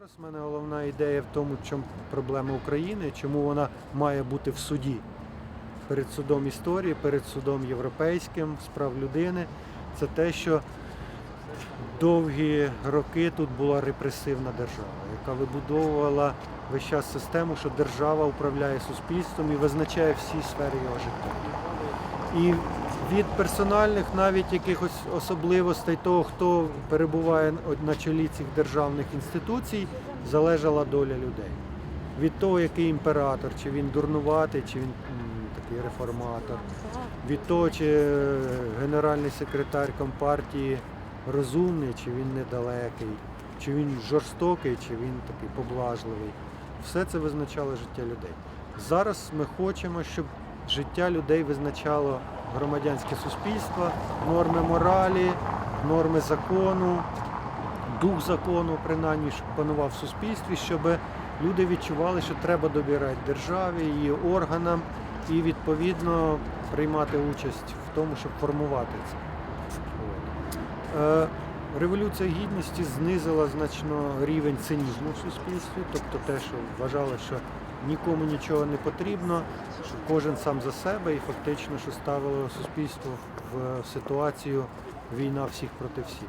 Зараз в мене головна ідея в тому, чому проблема України, чому вона має бути в суді. Перед судом історії, перед судом європейським з прав людини. Це те, що довгі роки тут була репресивна держава, яка вибудовувала весь час систему, що держава управляє суспільством і визначає всі сфери його життя. І від персональних навіть якихось особливостей того, хто перебуває на чолі цих державних інституцій, залежала доля людей. Від того, який імператор, чи він дурнуватий, чи він такий реформатор, від того, чи генеральний секретар компартії розумний, чи він недалекий, чи він жорстокий, чи він такий поблажливий. Все це визначало життя людей. Зараз ми хочемо, щоб життя людей визначало громадянське суспільство, норми моралі, норми закону, дух закону, принаймні, панував в суспільстві, щоб люди відчували, що треба довіряти державі, її органам і відповідно приймати участь в тому, щоб формувати це. Е, Революція гідності знизила значно рівень цинізму в суспільстві, тобто те, що вважали, що нікому нічого не потрібно, що кожен сам за себе, і фактично, що ставило суспільство в ситуацію війна всіх проти всіх.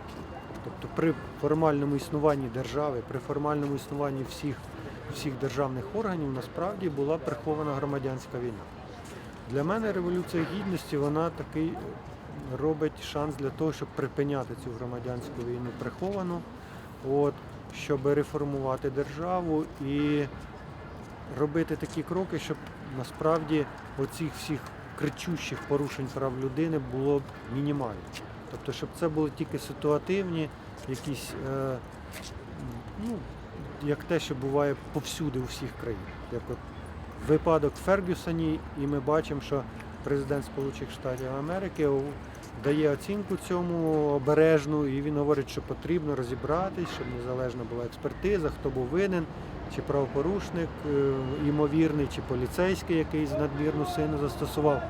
Тобто при формальному існуванні держави, при формальному існуванні всіх, всіх державних органів насправді була прихована громадянська війна. Для мене революція гідності вона такий робить шанс для того, щоб припиняти цю громадянську війну приховану, от, щоб реформувати державу і робити такі кроки, щоб насправді оцих всіх кричущих порушень прав людини було б мінімально. Тобто, щоб це були тільки ситуативні, якісь, е, ну, як те, що буває повсюди у всіх країнах. Як от випадок в Фергюсоні, і ми бачимо, що президент Сполучених Штатів Америки дає оцінку цьому обережну, і він говорить, що потрібно розібратись, щоб незалежна була експертиза, хто був винен, чи правопорушник, е, ймовірний, чи поліцейський, який надмірну силу застосував.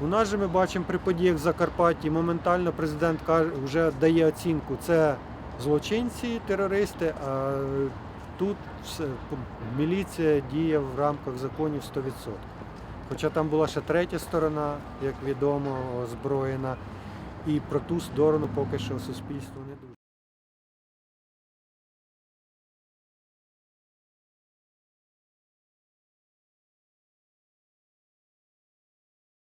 У нас же ми бачимо при подіях в Закарпатті, моментально президент вже дає оцінку. Це злочинці, терористи, а тут міліція діє в рамках законів 100%. Хоча там була ще третя сторона, як відомо, озброєна, і про ту сторону поки що суспільство не дуже.